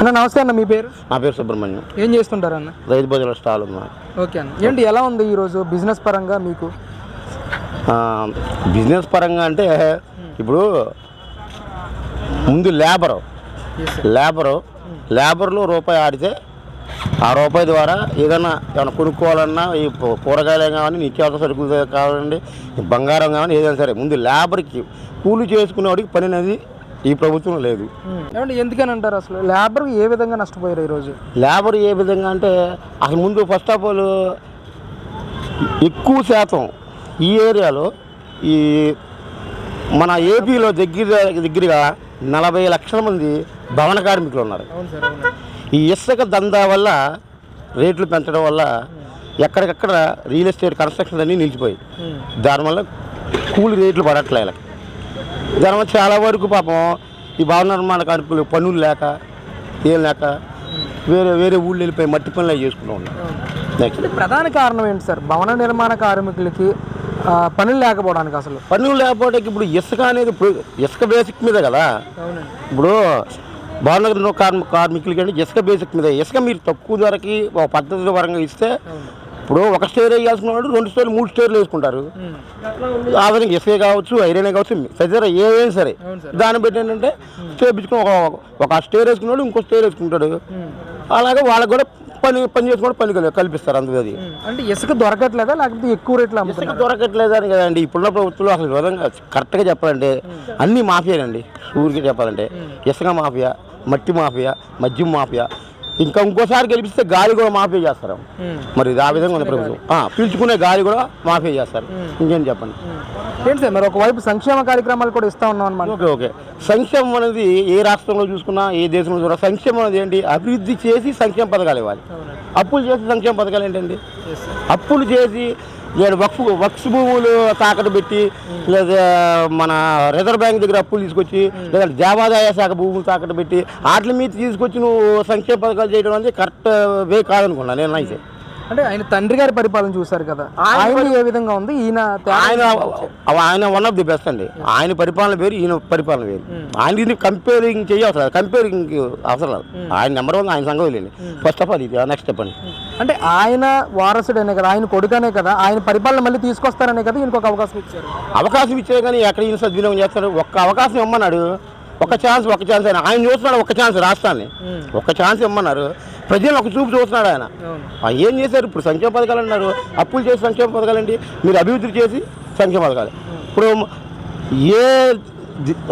అన్న నమస్తే అన్న మీ పేరు? నా పేరు సుబ్రహ్మణ్యం. ఏం చేస్తుంటారు అన్న? రైతు బజార్లో స్టాల్ ఉన్నా ఓకే అన్న. ఏంటి ఎలా ఉంది ఈరోజు బిజినెస్ పరంగా మీకు? బిజినెస్ పరంగా అంటే ఇప్పుడు ముందు లేబరు లేబరు లేబర్లో రూపాయి ఆడితే ఆ రూపాయి ద్వారా ఏదైనా ఏమైనా కొనుక్కోవాలన్నా ఈ కూరగాయలు కావాలి నిత్యావసర సరుకులు కావాలండి బంగారం కావాలి ఏదైనా సరే ముందు లేబర్కి కూలి చేసుకునేవాడికి పని అనేది ఈ ప్రభుత్వం లేదు. ఏమంటే ఎందుకని అంటారు అసలు? లేబర్ ఏ విధంగా నష్టపోయారు ఈరోజు? లేబర్ ఏ విధంగా అంటే అసలు ముందు ఫస్ట్ ఆఫ్ ఆల్ ఎక్కువ శాతం ఈ ఏరియాలో ఈ మన ఏపీలో దగ్గర దగ్గరగా నలభై లక్షల మంది భవన కార్మికులు ఉన్నారు. ఈ ఇసుక దందా వల్ల రేట్లు పెంచడం వల్ల ఎక్కడికక్కడ రియల్ ఎస్టేట్ కన్స్ట్రక్షన్ అన్నీ నిలిచిపోయి దానివల్ల కూలి రేట్లు పడట్లే దానివల్ల చాలా వరకు పాపం ఈ భవన నిర్మాణ కార్మికులు పనులు లేక ఏం లేక వేరే వేరే ఊళ్ళు వెళ్ళిపోయి మట్టి పనులు చేసుకుంటూ ఉన్నారు. ప్రధాన కారణం ఏంటి సార్? భవన నిర్మాణ కార్మికులకి పనులు లేకపోవడానికి అసలు. పనులు లేకపోతే ఇప్పుడు ఇసుక అనేది ఇప్పుడు ఇసుక బేసిక్ మీద కదా? ఇప్పుడు భవన కార్మి కార్మికులకి అంటే ఇసుక బేసిక్ మీద. ఇసుక మీరు తక్కువ ధరకి ఒక పద్ధతి పరంగా ఇస్తే ఇప్పుడు ఒక స్టేర్ వేయాల్సిన వాడు రెండు స్టేర్లు మూడు స్టేర్లు వేసుకుంటారు. ఆ విధంగా ఇసుకే కావచ్చు ఐరన్ కావచ్చు తదితర ఏదైనా సరే. సార్. దాన్ని బట్టి ఏంటంటే స్టేర్ పిచ్చుకుని ఒక ఒక స్టేర్ వేసుకున్నాడు ఇంకో స్టేర్ వేసుకుంటాడు. అలాగే వాళ్ళకి కూడా పని పని చేసుకుని పని కల్- కల్పిస్తారు అందుకు అది. అంటే ఇసుక దొరకట్లేదా? లేకపోతే ఎక్కువ రేట్లు ఇసుక దొరకట్లేదని కదండి. ఇప్పుడున్న ప్రభుత్వంలో అసలు విధంగా కరెక్ట్గా చెప్పాలంటే అన్ని మాఫియాలండి. ఊరికి చెప్పాలంటే ఇసుక మాఫియా మట్టి మాఫియా మద్యం మాఫియా ఇంకా ఇంకోసారి గెలిపిస్తే గాలి కూడా మాఫియా చేస్తారు. మరి ఆ విధంగా ఉంది ప్రభుత్వం. పీల్చుకునే గాలి కూడా మాఫియా చేస్తారు. ఇంకేం చెప్పండి? ఏంటి సార్ మరి ఒకవైపు సంక్షేమ కార్యక్రమాలు కూడా ఇస్తా ఉన్నాం అనమాట ఓకే ఓకే. సంక్షేమం అనేది ఏ రాష్ట్రంలో చూసుకున్నా ఏ దేశంలో చూసినా సంక్షేమం అనేది ఏంటి? అభివృద్ధి చేసి సంక్షేమ పథకాలు ఇవ్వాలి. అప్పులు చేసి సంక్షేమ పథకాలు ఏంటండి? అప్పులు చేసి లేదా వక్ఫ్ వక్స్ భూములు తాకట్టు పెట్టి లేదా మన రిజర్వ్ బ్యాంక్ దగ్గర అప్పులు తీసుకొచ్చి లేదా దేవాదాయ శాఖ భూములు తాకట్టు పెట్టి వాటి మీద తీసుకొచ్చి నువ్వు సంక్షేమ పథకాలు చేయడం అనేది కరెక్ట్ వే కాదనుకున్నా నేను అయితే అంటే ఆయన తండ్రి గారి పరిపాలన చూశారు కదా. ఆయన ఏ విధంగా ఉంది? ఈయన ఆయన ఆయన వన్ ఆఫ్ ది బెస్ట్ అండి. ఆయన పరిపాలన వేరు ఈయన పరిపాలన వేరు. ఆయన కంపేరింగ్ చేయవసరం లేదు కంపేరింగ్ అవసరం లేదు. ఆయన నెంబర్ వన్ ఆయన సంగతి వెళ్ళండి ఫస్ట్ ఆఫ్ ఆల్ ఇది నెక్స్ట్ చెప్పండి అంటే ఆయన వారసుడనే కదా ఆయన కొడుకనే కదా ఆయన పరిపాలన మళ్ళీ తీసుకొస్తారనే కదా ఇంకొక అవకాశం ఇచ్చారు. అవకాశం ఇచ్చే కానీ ఎక్కడ ఈయన సద్వినియోగం చేస్తారు ఒక్క అవకాశం ఇమ్మన్నాడు ఒక ఛాన్స్ ఒక ఛాన్స్ ఆయన ఆయన చూస్తున్నాడు ఒక ఛాన్స్ రాష్ట్రాన్ని. ఒక ఛాన్స్ ఇమ్మన్నారు ప్రజలు ఒక చూపు చూస్తున్నాడు ఆయన. ఏం చేశారు? ఇప్పుడు సంక్షేమ పథకాలు అన్నారు. అప్పులు చేసి సంక్షేమ పథకాలు ఏంటి? మీరు అభివృద్ధి చేసి సంక్షేమ పథకాలు. ఇప్పుడు ఏ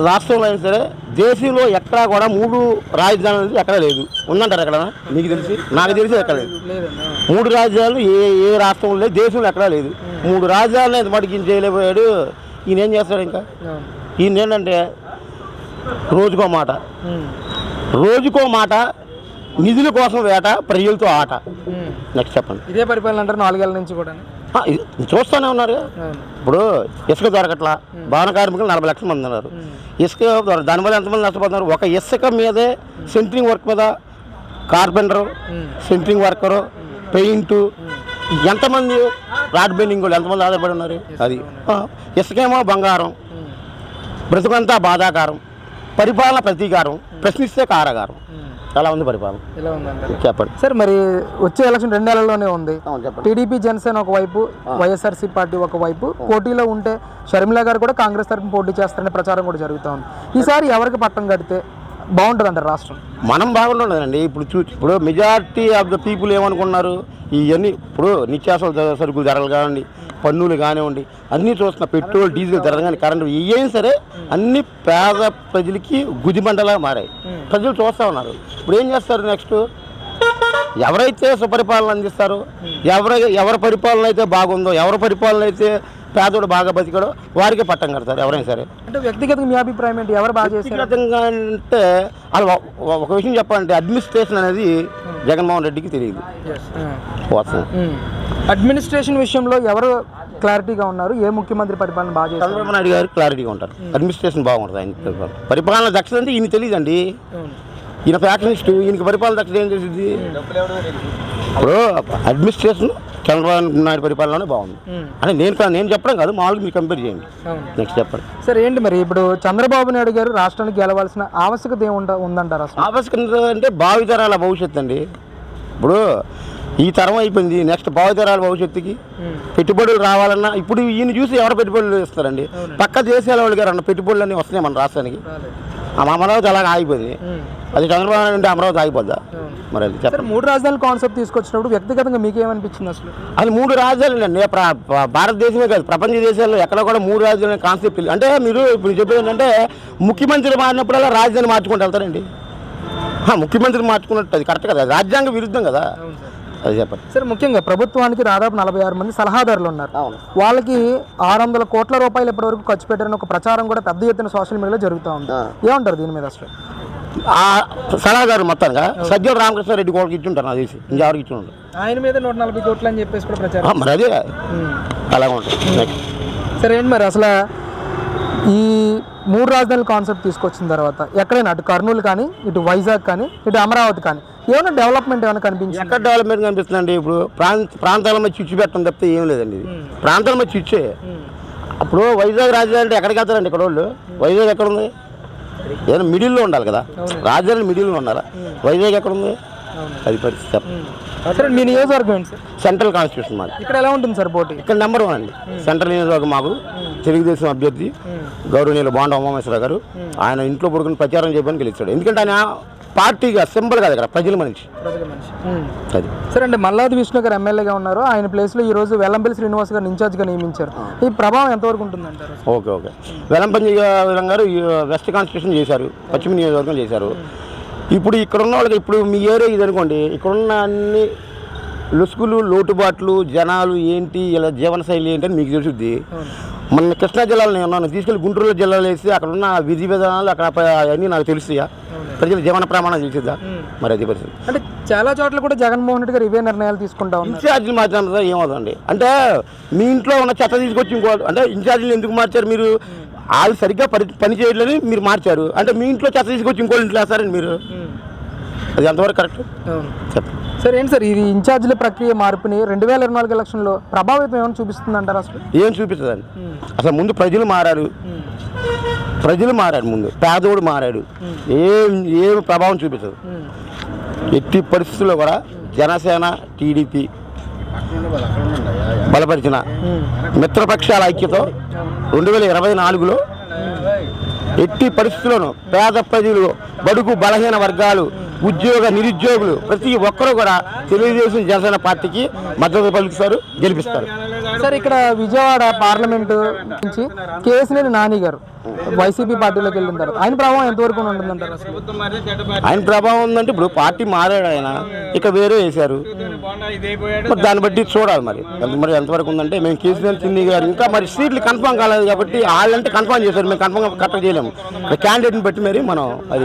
రాష్ట్రంలో అయినా సరే దేశంలో ఎక్కడా కూడా మూడు రాజధానులు అనేది ఎక్కడా లేదు. ఉందంటారు ఎక్కడ మీకు తెలిసి? నాకు తెలిసి ఎక్కడ లేదు. మూడు రాజ్యాలు ఏ ఏ రాష్ట్రంలో లేదు దేశంలో ఎక్కడా లేదు. మూడు రాజ్యాలను ఎంత మటుకు ఈయన చేయలేకపోయాడు. ఈయన ఏం చేస్తాడు ఇంకా? ఈయన ఏంటంటే రోజుకో మాట. రోజుకో మాట నిధుల కోసం వేట ప్రజలతో ఆట. నెక్స్ట్ చెప్పండి. ఇదే పరిపాలన అంటారు నాలుగేళ్ళ నుంచి కూడా చూస్తూనే ఉన్నారు ఇప్పుడు ఇసుక దొరకట్లా భవన కార్మికులు నలభై లక్షల మంది ఉన్నారు. ఇసుక దానివల్ల ఎంతమంది నష్టపోతున్నారు? ఒక ఇసుక మీదే సెంట్రింగ్ వర్క్ మీద కార్పెంటరు సెంట్రింగ్ వర్కరు పెయింటు ఎంతమంది రాడ్ బెండింగ్ వాళ్ళు ఎంతమంది ఆధారపడి ఉన్నారు? అది. ఇసుకేమో బంగారం బ్రతుకంతా బాధాకారం పరిపాలన ప్రతీకారం ప్రశ్నిస్తే కారాగారం. అలా ఉంది పరిపాలన? చెప్పండి. సార్ మరి వచ్చే ఎలక్షన్ రెండు నెలల్లోనే ఉంది. టీడీపీ జనసేన ఒకవైపు వైఎస్ఆర్సీ పార్టీ ఒకవైపు పోటీలో ఉంటే షర్మిల గారు కూడా కాంగ్రెస్ తరఫున పోటీ చేస్తారనే ప్రచారం కూడా జరుగుతూ ఉంది. ఈసారి ఎవరికి పట్టం కడితే? బాగుంటుంది అంటారు రాష్ట్రం? మనం బాగుండదండి ఇప్పుడు చూ ఇప్పుడు మెజారిటీ ఆఫ్ ద పీపుల్ ఏమనుకున్నారు? ఇవన్నీ ఇప్పుడు నిత్యావసర సరుకులు ధరలు కానివ్వండి పన్నులు కానివ్వండి అన్నీ చూస్తున్న పెట్రోల్ డీజిల్ ధరలు కానీ కరెంటు ఏం సరే అన్ని పేద ప్రజలకి గుదిబండలా మారాయి. ప్రజలు చూస్తూ ఉన్నారు. ఇప్పుడు ఏం చేస్తారు నెక్స్ట్ ఎవరైతే సుపరిపాలన అందిస్తారో ఎవరి ఎవరి పరిపాలన అయితే బాగుందో ఎవరి పరిపాలన అయితే పేదోడు బాగా బతికాడో వారికి పట్టం కడతారు ఎవరైనా సరే. అంటే వ్యక్తిగతంగా మీ అభిప్రాయం ఏంటి? ఎవరు బాగా చేశారు? వ్యక్తిగతంగా అంటే అది ఒక- విషయం చెప్పాలంటే అడ్మినిస్ట్రేషన్ అనేది జగన్మోహన్ రెడ్డికి తెలియదు. వాస్తవం అడ్మినిస్ట్రేషన్ విషయంలో ఎవరు క్లారిటీగా ఉన్నారు? ఏ ముఖ్యమంత్రి పరిపాలన బాగా చేశారు? చంద్రబాబు నాయుడు గారు క్లారిటీగా ఉంటారు. అడ్మినిస్ట్రేషన్ బాగుంటుంది ఆయన పరిపాలన. పరిపాలన దక్షత అంటే ఈయన తెలియదండి. ఈయన ఫ్యాక్షనిస్ట్ ఈయనకి పరిపాలన దక్షత ఏం తెలిసింది ఇప్పుడు అడ్మినిస్ట్రేషన్ చంద్రబాబు నాయుడు పరిపాలన బాగుంది. అంటే నేను నేను చెప్పడం కాదు మామూలుగా మీరు కంపేర్ చేయండి. నెక్స్ట్ చెప్పండి. సరే ఏంటి మరి? ఇప్పుడు చంద్రబాబు నాయుడు గారు రాష్ట్రానికి గెలవాల్సిన ఆవశ్యకత ఏముంట ఉందంటారు అసలు ఆవశ్యకత అంటే భావితరాల భవిష్యత్తు అండి. ఇప్పుడు ఈ తరం అయిపోయింది నెక్స్ట్ భావితరాల భవిష్యత్తుకి పెట్టుబడులు రావాలన్నా ఇప్పుడు ఈయన చూసి ఎవరు పెట్టుబడులు ఇస్తారండి పక్క దేశాల వాళ్ళు గారు అన్న పెట్టుబడులు అన్నీ వస్తున్నాయి మన రాష్ట్రానికి. అమరావతి అలాగే ఆగిపోయింది. అది చంద్రబాబు నాయుడు అంటే అమరావతి ఆగిపోద్దా. మరి అది చెప్పండి. మూడు రాజధానుల కాన్సెప్ట్ తీసుకొచ్చినప్పుడు వ్యక్తిగతంగా మీకు ఏమనిపించింది అసలు? అది మూడు రాజ్యాలు అండి. భారతదేశమే కాదు ప్రపంచ దేశాల్లో ఎక్కడ కూడా మూడు రాజ్యాలు కాన్సెప్ట్. అంటే మీరు ఇప్పుడు చెప్పేది ఏంటంటే ముఖ్యమంత్రి మారినప్పుడల్లా రాజధాని మార్చుకుంటూ వెళ్తారండి. ముఖ్యమంత్రి మార్చుకున్నట్టు అది కరెక్ట్ కదా. రాజ్యాంగ విరుద్ధం కదా. అది చెప్పండి. సరే ముఖ్యంగా ప్రభుత్వానికి దాదాపు నలభై ఆరు మంది సలహాదారులు ఉన్నారు. వాళ్ళకి ఆరు వందల కోట్ల రూపాయలు ఇప్పటివరకు ఖర్చు పెట్టారని ఒక ప్రచారం కూడా పెద్ద ఎత్తున సోషల్ మీడియాలో జరుగుతూ ఉంది. ఏమంటారు దీని మీద అసలు? ఆ సలహాదారు మొత్తంగా సజ్జల రామకృష్ణారెడ్డి కోళ్ళకి ఇచ్చుంటారు నాకు తెలిసి. ఇంకెవరికి ఇచ్చుంటారు ఆయన మీద నూట నలభై కోట్లు అని చెప్పేసి కూడా ప్రచారం మరి అదే. అలాగే ఉంటుంది. సరే ఏంటి మరి అసలు ఈ మూడు రాజధానుల కాన్సెప్ట్ తీసుకొచ్చిన తర్వాత ఎక్కడైనా అటు కర్నూలు కానీ ఇటు వైజాగ్ కానీ ఇటు అమరావతి కానీ ఏమైనా డెవలప్మెంట్ ఏమైనా కనిపించింది? ఎక్కడ డెవలప్మెంట్ కనిపిస్తుందండి? ఇప్పుడు ప్రాంత ప్రాంతాల మీద చిచ్చు పెట్టడం తప్పితే ఏం లేదండి ఇది. ప్రాంతాల మీద చిచ్చే. అప్పుడు వైజాగ్ రాజధాని అంటే ఎక్కడికి వెళ్తారండి ఇక్కడ వాళ్ళు? వైజాగ్ ఎక్కడ ఉంది ఏదైనా మిడిల్లో ఉండాలి కదా. రాజధాని మిడిల్లో ఉండాలా? వైజాగ్ ఎక్కడ ఉంది అది పరిస్థితి. సరే మీ నియోజకవర్గం సెంట్రల్ కాన్స్టిట్యూషన్ మాది. ఇక్కడ ఎలా ఉంటుంది సార్ పోటీ? ఇక్కడ నెంబర్ వన్ అండి. సెంట్రల్ నియోజకవర్గం మాకు. తెలుగుదేశం అభ్యర్థి గౌరవనీయులు బాండ ఉమామేశ్వర గారు. ఆయన ఇంట్లో పడుకుని ప్రచారం చేయడానికి గెలిచాడు. ఎందుకంటే ఆయన పార్టీగా సింబల్ కాదు ఇక్కడ ప్రజల మనిషి. అది. సరే అంటే మల్లాది విష్ణు గారు ఎమ్మెల్యేగా ఉన్నారు. ఆయన ప్లేస్లో ఈ రోజు వెల్లంపల్లి శ్రీనివాస్ గారు ఇన్ఛార్జ్గా నియమించారు. ఈ ప్రభావం ఎంతవరకు ఉంటుందంటారు? Okay okay. వెలంపల్లి గారు వెస్ట్ కాన్స్టిట్యూషన్ చేశారు పశ్చిమ నియోజకవర్గం చేశారు. ఇప్పుడు ఇక్కడ ఉన్న వాళ్ళకి ఇప్పుడు మీ ఏరియా ఇది అనుకోండి ఇక్కడున్న అన్ని లుసుకులు లోటుబాట్లు జనాలు ఏంటి ఇలా జీవనశైలి ఏంటి అని మీకు తెలుసుద్ది. మన కృష్ణా జిల్లాలో నేను ఉన్నాను తీసుకెళ్ళి గుంటూరు జిల్లాలో వేసి అక్కడ ఉన్న విధి విధానాలు అక్కడ అవన్నీ నాకు తెలుస్తాయా? ప్రజల జీవన ప్రమాణం తెలిసిద్దా మరి అది పరిస్థితి. అంటే చాలా చోట్ల కూడా జగన్మోహన్ రెడ్డి గారు ఇవే నిర్ణయాలు తీసుకుంటా ఇన్ఛార్జీలు మార్చడం ఏమవుతుంది అంటే మీ ఇంట్లో ఉన్న చెత్త తీసుకొచ్చి ఇంకో అంటే ఇన్ఛార్జీలు ఎందుకు మార్చారు మీరు? వాళ్ళు సరిగ్గా పని పని చేయట్లని మీరు మార్చారు. అంటే మీ ఇంట్లో చెత్త తీసుకొచ్చి ఇంకో ఇంట్లో వేస్తారండి మీరు. అది ఎంతవరకు కరెక్ట్? చెప్పండి. సరే ఏంటి సార్? ఇది ఇన్ఛార్జీల ప్రక్రియ మార్పుని రెండు వేల ఇరవై నాలుగు ఎలక్షన్లో ప్రభావితం ఏమైనా చూపిస్తుంది అంటారు అసలు? ఏం చూపిస్తుందండి? అసలు ముందు ప్రజలు మారారు. ప్రజలు మారారు ముందు పేదోడు మారాడు. ఏం ఏం ప్రభావం చూపించదు. ఎట్టి పరిస్థితుల్లో కూడా జనసేన టీడీపీ బలపరిచిన మిత్రపక్షాల ఐక్యతో రెండు వేల ఇరవై నాలుగులో ఎట్టి పరిస్థితుల్లోనూ పేద ప్రజలు బడుగు బలహీన వర్గాలు ఉద్యోగ నిరుద్యోగులు ప్రతి ఒక్కరూ కూడా తెలుగుదేశం జనసేన పార్టీకి మద్దతు పలుకుతారు గెలిపిస్తారు. సార్ ఇక్కడ విజయవాడ పార్లమెంటు నుంచి కేసినేని నాని గారు వైసీపీ పార్టీలోకి వెళ్ళిన తర్వాత ఆయన ప్రభావం ఎంతవరకు ఉంటుందంటారు ఆయన ప్రభావం ఉందంటే ఇప్పుడు పార్టీ మారాడు ఆయన. ఇక వేరే వేశారు. మరి దాన్ని బట్టి చూడాలి మరి. మరి ఎంతవరకు ఉందంటే మేము కేసీఆర్ చిన్ని గారు ఇంకా మరి సీట్లు కన్ఫర్మ్ కాలేదు కాబట్టి వాళ్ళంటే కన్ఫర్మ్ చేశారు. మేము కన్ఫర్మ్ కరెక్ట్ చేయలేము. క్యాండిడేట్ని బట్టి మరి మనం అది